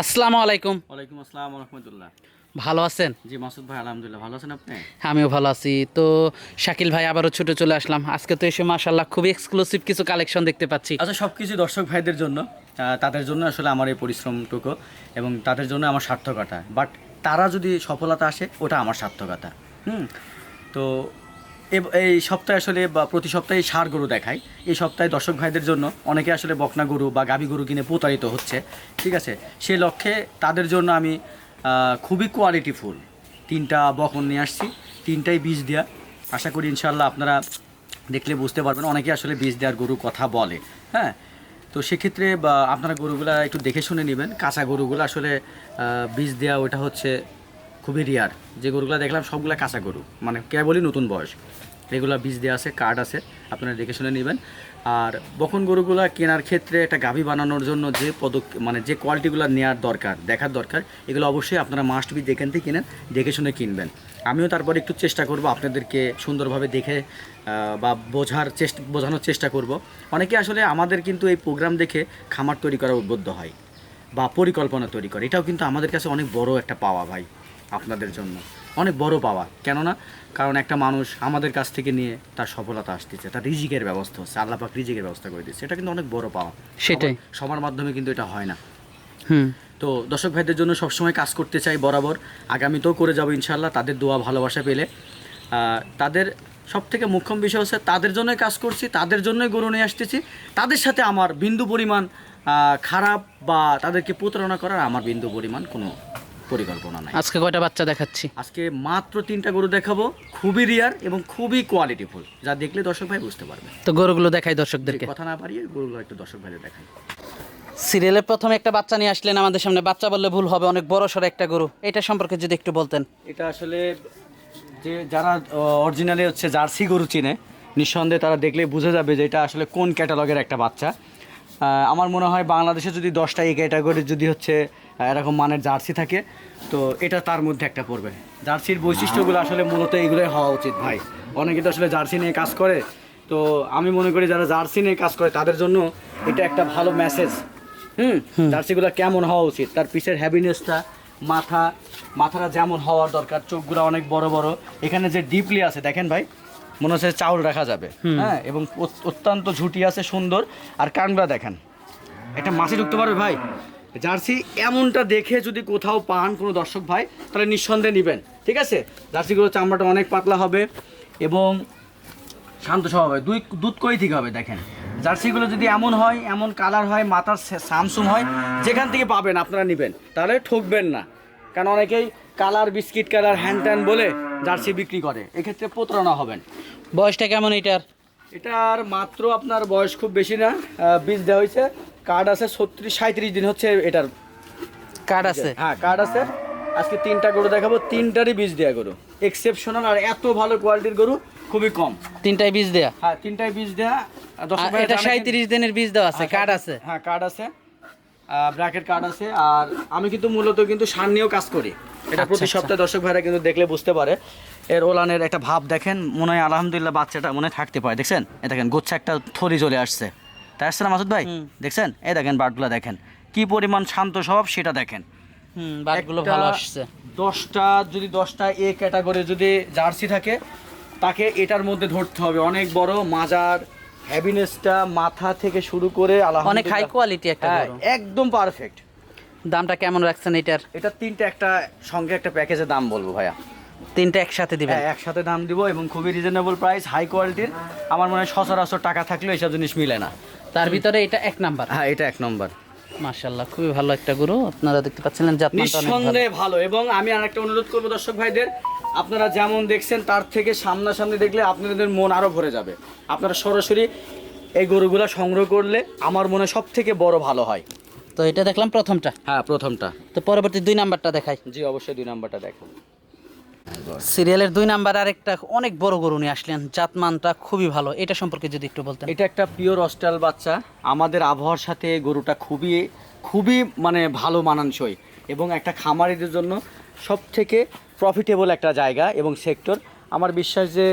আসসালামু আলাইকুম। ওয়ালাইকুম আসসালাম রহমতুল্লাহ ভালো আছেন? জি মাসুদ ভাই আলহামদুলিল্লাহ। ভালো আছেন আপনি? আমিও ভালো আছি। তো শাকিল ভাই আবারও ছুটে চলে আসলাম। আজকে তো এসে মাশাল্লাহ খুবই এক্সক্লুসিভ কিছু কালেকশন দেখতে পাচ্ছি। আচ্ছা সব কিছু দর্শক ভাইদের জন্য তাদের জন্য আসলে আমার এই পরিশ্রমটুকু এবং তাদের জন্য আমার সার্থকতা। বাট তারা যদি সফলতা আসে ওটা আমার সার্থকতা। হুম? তো এই সপ্তাহে আসলে বা প্রতি সপ্তাহে সার গরু দেখাই এই সপ্তাহে দর্শক ভাইদের জন্য অনেকে আসলে বকনা গরু বা গাভী গরু কিনে প্রতারিত হচ্ছে, ঠিক আছে? সে লক্ষ্যে তাদের জন্য আমি খুবই কোয়ালিটি ফুল। তিনটা বকন নিয়ে আসছি, তিনটাই বীজ দেওয়া আশা করি ইনশাল্লাহ আপনারা দেখলে বুঝতে পারবেন, অনেকে আসলে বীজ দেওয়ার গরু কথা বলে হ্যাঁ? তো সেক্ষেত্রে আপনারা গরুগুলা একটু দেখে শুনে নেবেন। কাঁচা গরুগুলো আসলে বীজ দেওয়া ওটা হচ্ছে খুবই রিয়ার যে গরুগুলো দেখলাম সবগুলা কাঁচা গরু মানে কেবলই নতুন বয়স। এগুলা বীজ দেওয়া আছে কার্ড আছে, আপনারা দেখে শুনে নেবেন। আর বখন গরুগুলা কেনার ক্ষেত্রে একটা গাভী বানানোর জন্য যে পদক মানে যে কোয়ালিটিগুলো নেওয়ার দরকার, দেখার দরকার, এগুলো অবশ্যই আপনারা মাস্ট বি দেখেন থেকে কিনেন দেখে শুনে কিনবেন। আমিও তারপর একটু চেষ্টা করব আপনাদেরকে সুন্দরভাবে দেখে বা বোঝার চেষ্টা বোঝানোর চেষ্টা করব। অনেকে আসলে আমাদের কিন্তু এই প্রোগ্রাম দেখে খামার তৈরি করা উদ্বুদ্ধ হয়, বা পরিকল্পনা তৈরি করে। এটাও কিন্তু আমাদের কাছে অনেক বড় একটা পাওয়া ভাই। আপনাদের জন্য। অনেক বড় পাওয়া। কেননা কারণ একটা মানুষ আমাদের কাছ থেকে নিয়ে তার সফলতা আসতেছে। তার রিজিকের ব্যবস্থা হচ্ছে আল্লাহ পাক রিজিকের ব্যবস্থা করে দিচ্ছে এটা কিন্তু অনেক বড় পাওয়া। সেটাই। সবার- মাধ্যমে কিন্তু এটা হয় না। হুম। তো দর্শক ভাইদের জন্য সবসময় কাজ করতে চাই বরাবর। আগামীতেও করে যাব ইনশাল্লাহ তাদের দোয়া ভালোবাসা পেলে। তাদের সব থেকে মুখ্যম বিষয় হচ্ছে তাদের জন্যই কাজ করছি তাদের জন্যই গরু নিয়ে আসতেছি। তাদের সাথে আমার বিন্দু পরিমাণ খারাপ বা তাদেরকে প্রতারণা করার আমার বিন্দু পরিমাণ কোনো পরিকল্পনা নাই। আজকে কয়টা বাচ্চা দেখাচ্ছি? আজকে মাত্র তিনটা গরু দেখাবো খুবই রিয়ার এবং খুবই কোয়ালিটিফুল যা দেখলে দর্শক ভাই বুঝতে পারবে। তো গরুগুলো দেখাই দর্শকদেরকে। কথা না পারিয়ে গরুগুলো একটু দর্শক ভাইদের দেখাই। সিরিয়ালের প্রথমে একটা বাচ্চা নিয়ে আসলেন আমাদের সামনে। বাচ্চা বললে ভুল হবে অনেক বড় সড়ো একটা গরু। এটা সম্পর্কে যদি একটু বলতেন। এটা আসলে যে যারা অরিজিনালি হচ্ছে জার্সি গরু চিনে নিঃসন্দেহে তারা দেখলে বুঝে যাবে যে এটা আসলে কোন ক্যাটালগের একটা বাচ্চা। আমার মনে হয় বাংলাদেশে যদি দশটা এই ক্যাটাগরির যদি হচ্ছে এরকম মানের জার্সি থাকে তো এটা তার মধ্যে একটা পড়বে। জার্সির বৈশিষ্ট্যগুলো আসলে মূলত এইগুলোই হওয়া উচিত ভাই। অনেকে তো আসলে জার্সি নিয়ে কাজ করে তো আমি মনে করি যারা জার্সি নিয়ে কাজ করে তাদের জন্য এটা একটা ভালো মেসেজ হুম? জার্সিগুলো কেমন হওয়া উচিত? তার পিছের হ্যাভিনেসটা মাথা মাথাটা যেমন হওয়ার দরকার চোখগুলো অনেক বড় বড়। এখানে যে ডিপলি আছে দেখেন ভাই মনে হচ্ছে চাউল রাখা যাবে। হ্যাঁ এবং অত্যন্ত ঝুটি আছে সুন্দর। আর কানগুলা দেখেন। একটা মাছি ঢুকতে পারবে ভাই? জার্সি এমনটা দেখে যদি কোথাও পান কোনো দর্শক ভাই তাহলে নিঃসন্দেহে নেবেন। ঠিক আছে? জার্সিগুলোর চামড়াটা অনেক পাতলা হবে এবং শান্ত স্বভাব হয় দুই দুধ কই থেকে হবে দেখেন? জার্সিগুলো যদি এমন হয় এমন কালার হয় মাথার সামসুম হয় যেখান থেকে পাবেন আপনারা নেবেন। তাহলে ঠকবেন না। কারণ অনেকেই colour biscuit colour hand tan বলে জার্সি বিক্রি করে। এক্ষেত্রে প্রতারণা হবেন। বয়সটা কেমন এটার? এটার মাত্র আপনার বয়স খুব বেশি না বীজ দেওয়া হয়েছে। কার্ড আছে ছত্রিশ সাঁত্রিশ দিন হচ্ছে এটার। কার্ড আছে? হ্যাঁ কার্ড আছে। আজকে তিনটা গরু দেখাবো তিনটারই বীজ দেওয়া গরু। এক্সেপশনাল আর এত ভালো কোয়ালিটির গরু খুবই কম। তিনটায় বীজ দেয়া? হ্যাঁ তিনটাই বীজ ভাইরা এটা সাঁত্রিশ দিনের বীজ দেওয়া আছে কার্ড আছে? হ্যাঁ কার্ড আছে। ব্র্যাকেট কার্ড আছে। আর আমি কিন্তু মূলত কিন্তু সার নিয়েও কাজ করি। এটা আচ্ছা, প্রতি আচ্ছা। সপ্তাহে দর্শক ভাইরা কিন্তু দেখলে বুঝতে পারে। এর ওলানের একটা ভাব দেখেন মনে হয় আলহামদুলিল্লাহ বাচ্চাটা মনে থাকতে পারে। দেখছেন? এ দেখেন গোচ্ছা একটা থরি চলে আসছে। তাই আসছে না মাসুদ ভাই? দেখছেন? এ দেখেন বাটগুলো দেখেন। কি পরিমাণ শান্ত স্বভাব সেটা দেখেন। বাটগুলো ভালো আসছে। দশটা যদি দশটা এ ক্যাটাগরি যদি জার্সি থাকে তাকে এটার মধ্যে ধরতে হবে। অনেক বড় মাজার হ্যাভিনেসটা মাথা থেকে শুরু করে অনেক হাই কোয়ালিটি একটা হ্যাঁ, একদম পারফেক্ট দামটা কেমন রাখছেন এটার? এটা তিনটে একটা সঙ্গে একটা প্যাকেজের দাম বলব ভাইয়া। তিনটা একসাথে দিবেন? হ্যাঁ একসাথে দাম দিব এবং খুবই রিজনেবল প্রাইস হাই কোয়ালিটির আমার মনে হয় সচরাচর টাকা থাকলেও এসব জিনিস মিলে না। তার ভিতরে এটা এক নাম্বার। হ্যাঁ এটা এক নম্বর। মাশাল্লাহ খুবই ভালো একটা গরু। আপনারা দেখতে পাচ্ছিলেন যে অনেক ভালো। নিঃসন্দেহে ভালো। এবং আমি আর একটা অনুরোধ করব দর্শক ভাইদের আপনারা যেমন দেখছেন তার থেকে সামনাসামনি দেখলে আপনাদের মন আরও ভরে যাবে। আপনারা সরাসরি এই গরুগুলা সংগ্রহ করলে আমার মনে সব থেকে বড় ভালো হয়। তো এটা দেখলাম প্রথমটা। হ্যাঁ প্রথমটা। তো পরবর্তী দুই নাম্বারটা দেখাই। জি অবশ্যই দুই নাম্বারটা দেখো। সিরিয়ালের দুই নাম্বার আরেকটা অনেক বড় গরু নিয়ে আসলেন। জাতমানটা খুবই ভালো। এটা সম্পর্কে যদি একটু বলতেন। এটা একটা পিওর অস্ট্রাল বাচ্চা। আমাদের আবহাওয়ার সাথে গরুটা খুবই খুবই মানে ভালো মানানসই এবং একটা খামারিদের জন্য সব থেকে প্রফিটেবল একটা জায়গা এবং সেক্টর আমার বিশ্বাস যে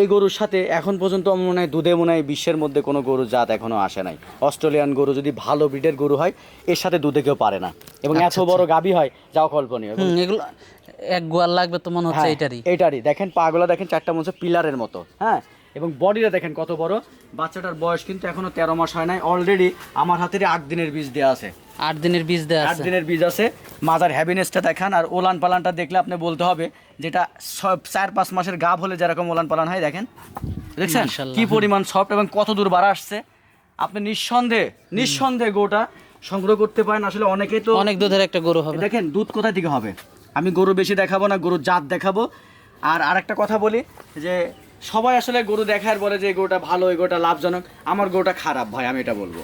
এই গরুর সাথে এখন পর্যন্ত আমার মনে হয় দুধে মনে হয় বিশ্বের মধ্যে কোনো গরু জাত এখনও আসে নাই। অস্ট্রেলিয়ান গরু যদি ভালো ব্রিডের গরু হয় এর সাথে দুধে কেউ পারে না। এবং এত আচ্ছা, বড় গাভী হয় যাও কল্পনীয়। এগুলো এক গোয়াল লাগবে তো মনে হচ্ছে হ্যাঁ, এটারই এটারই দেখেন পাগুলা দেখেন চারটা মনে হচ্ছে পিলারের মতো। হ্যাঁ এবং বডিটা দেখেন কত বড়। বাচ্চাটার বয়স কিন্তু এখনও তেরো মাস হয় নাই। অলরেডি আমার হাতের আট দিনের বীজ দেওয়া আছে। আট দিনের বীজ দেওয়া আট দিনের বীজ আছে। মাজার হ্যাপিনেসটা দেখান আর ওলান পালানটা দেখলে আপনি বলতে হবে যেটা সব চার পাঁচ মাসের গাভ হলে যেরকম ওলান পালান হয় দেখেন। দেখছেন? কি পরিমাণ সফট এবং কত দূর বাড়া আসছে। আপনি নিঃসন্দেহে নিঃসন্দেহে গোটা সংগ্রহ করতে পারেন। আসলে অনেকেই তো অনেক দুধের একটা গরু হবে। দেখেন দুধ কোথা থেকে হবে? আমি গরু বেশি দেখাবো না গরুর জাত দেখাবো। আর আরেকটা কথা বলি যে সবাই আসলে গরু দেখার বলে যে গরুটা ভালো এই গরুটা লাভজনক আমার গরুটা খারাপ ভাই আমি এটা বলব।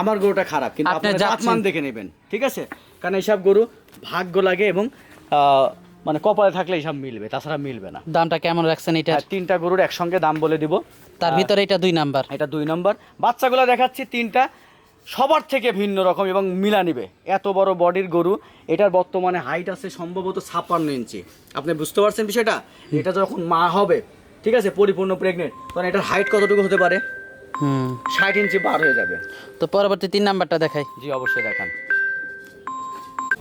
আমার গরুটা খারাপ কিন্তু আপনি জাতমান দেখে নেবেন ঠিক আছে? কারণ এইসব গরু ভাগ্য লাগে এবং মানে কপালে থাকলে এইসব মিলবে তাছাড়া মিলবে না। দামটা কেমন রাখছেন এটা? আর তিনটা গরুর একসঙ্গে দাম বলে দিব। তার ভিতরে এটা দুই নাম্বার। এটা দুই নম্বর। বাচ্চাগুলো দেখাচ্ছি তিনটা। সবার থেকে ভিন্ন রকম এবং মিলা নিবে। এত বড় বডির গরু এটার বর্তমানে হাইট আছে সম্ভবত ছাপ্পান্ন ইঞ্চি। আপনি বুঝতে পারছেন বিষয়টা? এটা যখন মা হবে ঠিক আছে? পরিপূর্ণ প্রেগনেন্ট তখন এটার হাইট কতটুকু হতে পারে? হুম। ষাট ইঞ্চি পার হয়ে যাবে। তো পরবর্তী তিন নাম্বারটা দেখাই। জি অবশ্যই দেখান।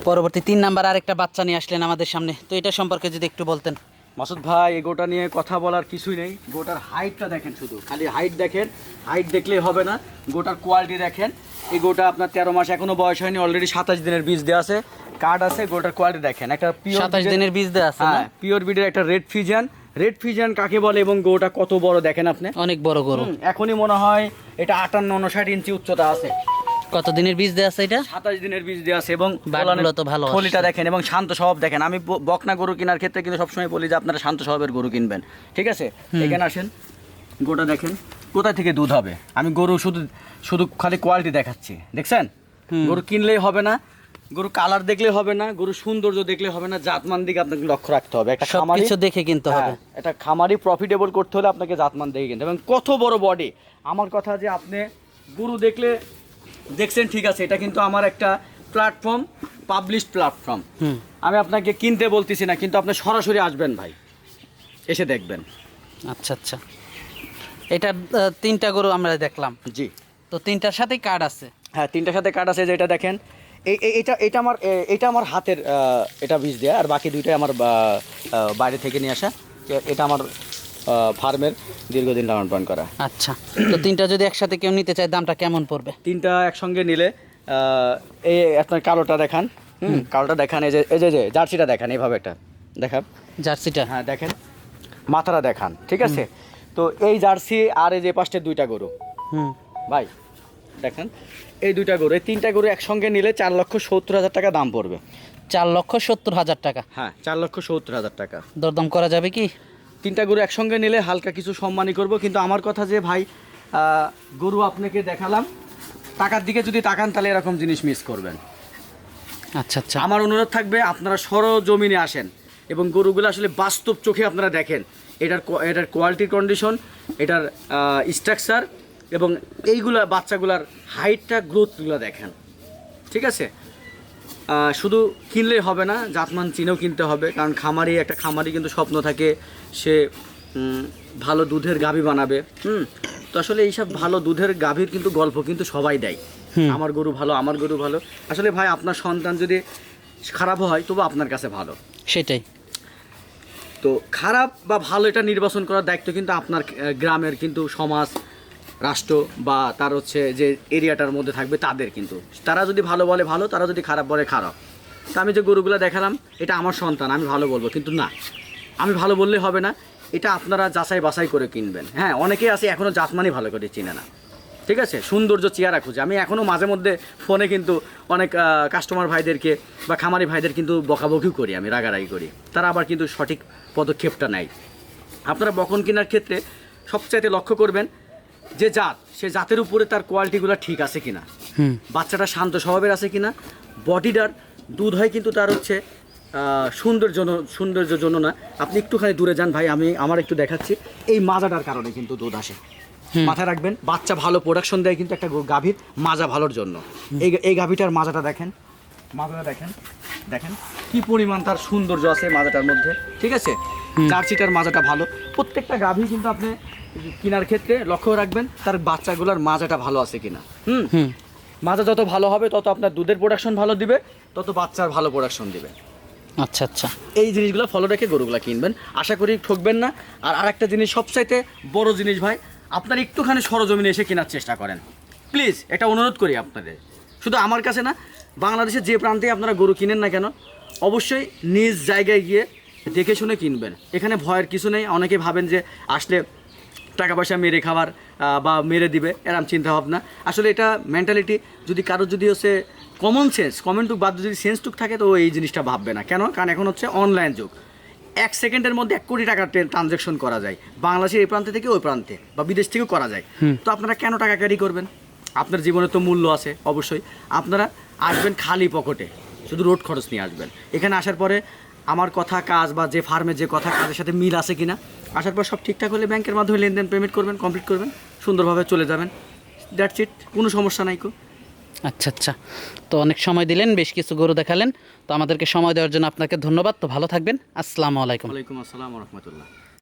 পরবর্তী তিন নাম্বার আরেকটা বাচ্চা নিয়ে আসলেন আমাদের সামনে। তো এটা সম্পর্কে যদি একটু বলতেন। মাসুদ ভাই এই গোটা নিয়ে কথা বলার কিছুই নেই। গোটার হাইটটা দেখেন শুধু। খালি হাইট দেখেন। হাইট দেখলেই হবে না। গোটার কোয়ালিটি দেখেন। এই গোটা আপনার তেরো মাস এখনও বয়স হয়নি। অলরেডি সাতাশ দিনের বীজ দেওয়া আছে। কার্ড আছে গোটার কোয়ালিটি দেখেন। একটা পিওর সাতাশ দিনের বীজ দেওয়া আছে হ্যাঁ পিওর বিডের একটা রেড ফিজিয়ান রেড ফিজিয়ান কাকে বলে এবং গোটা কত বড় দেখেন আপনি? অনেক বড় গরু। এখনই মনে হয় এটা আটান্ন উনষাট ইঞ্চি উচ্চতা আছে। কত দিনের বীজ দেওয়া আছে এটা? সাতাশ দিনের বীজ দেওয়া আছে এবং তো ভালো থলিটা দেখেন এবং শান্ত স্বভাব দেখেন। আমি বকনা গরু কেনার ক্ষেত্রে কিন্তু সবসময় বলি যে আপনারা শান্ত স্বভাবের গরু কিনবেন। ঠিক আছে? এখানে আসেন। গোটা দেখেন কোথা থেকে দুধ হবে? আমি গরু শুধু শুধু খালি কোয়ালিটি দেখাচ্ছি। দেখছেন? গরু কিনলেই হবে না গরু কালার দেখলে হবে না গরু সৌন্দর্য দেখলে হবে না জাতমান দিকে আপনাকে লক্ষ্য রাখতে হবে। একটা খামারি দেখে কিনতে হবে। হ্যাঁ, এটা খামারি প্রফিটেবল করতে হলে আপনাকে জাতমান দেখে কিনতে হবে। কত বড় বডি আমার কথা যে আপনি গরু দেখলে দেখছেন ঠিক আছে এটা কিন্তু আমার একটা প্ল্যাটফর্ম পাবলিশ প্ল্যাটফর্ম আমি আপনাকে কিনতে বলতেছি না কিন্তু আপনি সরাসরি আসবেন ভাই এসে দেখবেন। আচ্ছা আচ্ছা। এটা তিনটা গরু আমরা দেখলাম। জি। তো তিনটার সাথেই কার্ড আছে? হ্যাঁ তিনটার সাথে কার্ড আছে যেটা দেখেন এটা এটা আমার এটা আমার হাতের এটা বীজ দেয়া আর বাকি দুইটাই আমার বাইরে থেকে নিয়ে আসা। এটা আমার ফার্মের দীর্ঘদিন লালন পালন করা। আচ্ছা তো তিনটা যদি একসাথে কেউ নিতে চায় দামটা কেমন পড়বে? তিনটা একসঙ্গে নিলে এই আপনার কালোটা দেখান হুম কালোটা দেখান এই যে এই যে যে জার্সিটা দেখান এইভাবে একটা দেখান। জার্সিটা? হ্যাঁ দেখেন মাথাটা দেখান ঠিক আছে? তো এই জার্সি আর এই যে পাশটা দুইটা গরু। হুম। ভাই দেখেন এই দুইটা গরু এই তিনটা গরু একসঙ্গে নিলে চার লক্ষ সত্তর হাজার টাকা দাম পড়বে। চার লক্ষ সত্তর হাজার টাকা। হ্যাঁ চার লক্ষ সত্তর হাজার টাকা। দরদাম করা যাবে কি? তিনটা গরু একসঙ্গে নিলে হালকা কিছু সম্মানই করব কিন্তু আমার কথা যে ভাই গরু আপনাকে দেখালাম টাকার দিকে যদি তাকান তাহলে এরকম জিনিস মিস করবেন। আচ্ছা আচ্ছা। আমার অনুরোধ থাকবে আপনারা সরজমিনে আসেন এবং গরুগুলো আসলে বাস্তব চোখে আপনারা দেখেন। এটার এটার কোয়ালিটির কন্ডিশন এটার স্ট্রাকচার এবং এইগুলা বাচ্চাগুলার হাইটটা গ্রোথগুলো দেখেন। ঠিক আছে? শুধু কিনলেই হবে না জাতমান চিনেও কিনতে হবে কারণ খামারি একটা খামারি কিন্তু স্বপ্ন থাকে সে ভালো দুধের গাভী বানাবে। হুম? তো আসলে এইসব ভালো দুধের গাভীর কিন্তু গল্প কিন্তু সবাই দেয়। আমার গরু ভালো আমার গরু ভালো। আসলে ভাই আপনার সন্তান যদি খারাপ হয় তবু আপনার কাছে ভালো। সেটাই। তো খারাপ বা ভালো এটা নির্বাচন করার দায়িত্ব কিন্তু আপনার গ্রামের কিন্তু সমাজ রাষ্ট্র বা তার হচ্ছে যে এরিয়াটার মধ্যে থাকবে তাদের কিন্তু। তারা যদি ভালো বলে ভালো, তারা যদি খারাপ বলে খারাপ। তো আমি যে গরুগুলো দেখালাম, এটা আমার সন্তান, আমি ভালো বলব, কিন্তু না। আমি ভালো বললে হবে না, এটা আপনারা যাচাই বাছাই করে কিনবেন। হ্যাঁ অনেকেই আছে এখনও জাতমানই ভালো করে চিনে না। ঠিক আছে? সৌন্দর্য চেয়ারা খুঁজে। আমি এখনও মাঝে মধ্যে ফোনে কিন্তু অনেক কাস্টমার ভাইদেরকে বা খামারি ভাইদের কিন্তু বকাবকিও করি আমি, রাগারাগি করি। তারা আবার কিন্তু সঠিক পদক্ষেপটা নেয়। আপনারা বকন কেনার ক্ষেত্রে সবচাইতে লক্ষ্য করবেন যে জাত সে জাতের উপরে তার কোয়ালিটিগুলো ঠিক আছে কিনা। হুম। বাচ্চাটা শান্ত স্বভাবের আছে কিনা। বডিটার দুধ হয় কিন্তু তার হচ্ছে আহ, সৌন্দর্য সৌন্দর্যের জন্য না। আপনি একটুখানি দূরে যান ভাই আমি আমার একটু দেখাচ্ছি। এই মাজাটার কারণে কিন্তু দুধ আসে। মাথায় রাখবেন বাচ্চা ভালো প্রোডাকশন দেয় কিন্তু একটা গাভীর মাজা ভালোর জন্য। এই এই গাভীটার মাজাটা দেখেন। মাজাটা দেখেন দেখেন কি পরিমাণ তার সৌন্দর্য আছে মাজাটার মধ্যে। ঠিক আছে? জার্সিটার মাজাটা ভালো। প্রত্যেকটা গাভী কিন্তু আপনি কেনার ক্ষেত্রে লক্ষ্য রাখবেন তার বাচ্চাগুলোর মাজাটা ভালো আছে কিনা। হুম? হুম। মাজা যত ভালো হবে তত আপনার দুধের প্রোডাকশন ভালো দিবে তত বাচ্চার ভালো প্রোডাকশন দিবে। আচ্ছা আচ্ছা। এই জিনিসগুলো ফলো রেখে গরুগুলো কিনবেন। আশা করি ঠকবেন না। আর আরেকটা জিনিস সবচাইতে বড় জিনিস ভাই আপনার একটুখানি সরজমিনে এসে কেনার চেষ্টা করেন। প্লিজ এটা অনুরোধ করি আপনাদের। শুধু আমার কাছে না বাংলাদেশের যে প্রান্তে আপনারা গরু কিনেন না কেন অবশ্যই নিজ জায়গায় গিয়ে দেখে শুনে কিনবেন। এখানে ভয়ের কিছু নেই। অনেকে ভাবেন যে আসলে টাকা পয়সা মেরে খাবার বা মেরে দিবে এরম চিন্তা ভাবনা আসলে এটা মেন্টালিটি যদি কারও যদি হচ্ছে কমন সেন্স কমেন্টুক বাদ যদি সেন্সটুক থাকে তো এই জিনিসটা ভাববে না। কেন? কারণ এখন হচ্ছে অনলাইন যুগ। এক সেকেন্ডের মধ্যে এক কোটি টাকার ট্রানজ্যাকশন করা যায়। বাংলাদেশের এই প্রান্তে থেকে ওই প্রান্তে বা বিদেশ থেকেও করা যায়। তো আপনারা কেন টাকা ক্যারি করবেন? আপনার জীবনে তো মূল্য আছে অবশ্যই। আপনারা আসবেন খালি পকেটে শুধু রোড খরচ নিয়ে আসবেন। এখানে আসার পরে আমার কথা কাজ বা যে ফার্মে যে কথা কাজের সাথে মিল আছে কিনা আসার পর সব ঠিকঠাক হলে ব্যাংকের মাধ্যমে লেনদেন পেমেন্ট করবেন কমপ্লিট করবেন সুন্দরভাবে চলে যাবেন। দ্যাটস ইট কোনো সমস্যা নাই কো। আচ্ছা আচ্ছা। তো অনেক সময় দিলেন বেশ কিছু গরু দেখালেন। তো আমাদেরকে সময় দেওয়ার জন্য আপনাকে ধন্যবাদ। তো ভালো থাকবেন। আসসালামু আলাইকুম। ওয়ালাইকুম আসসালাম রহমতুল্লাহ।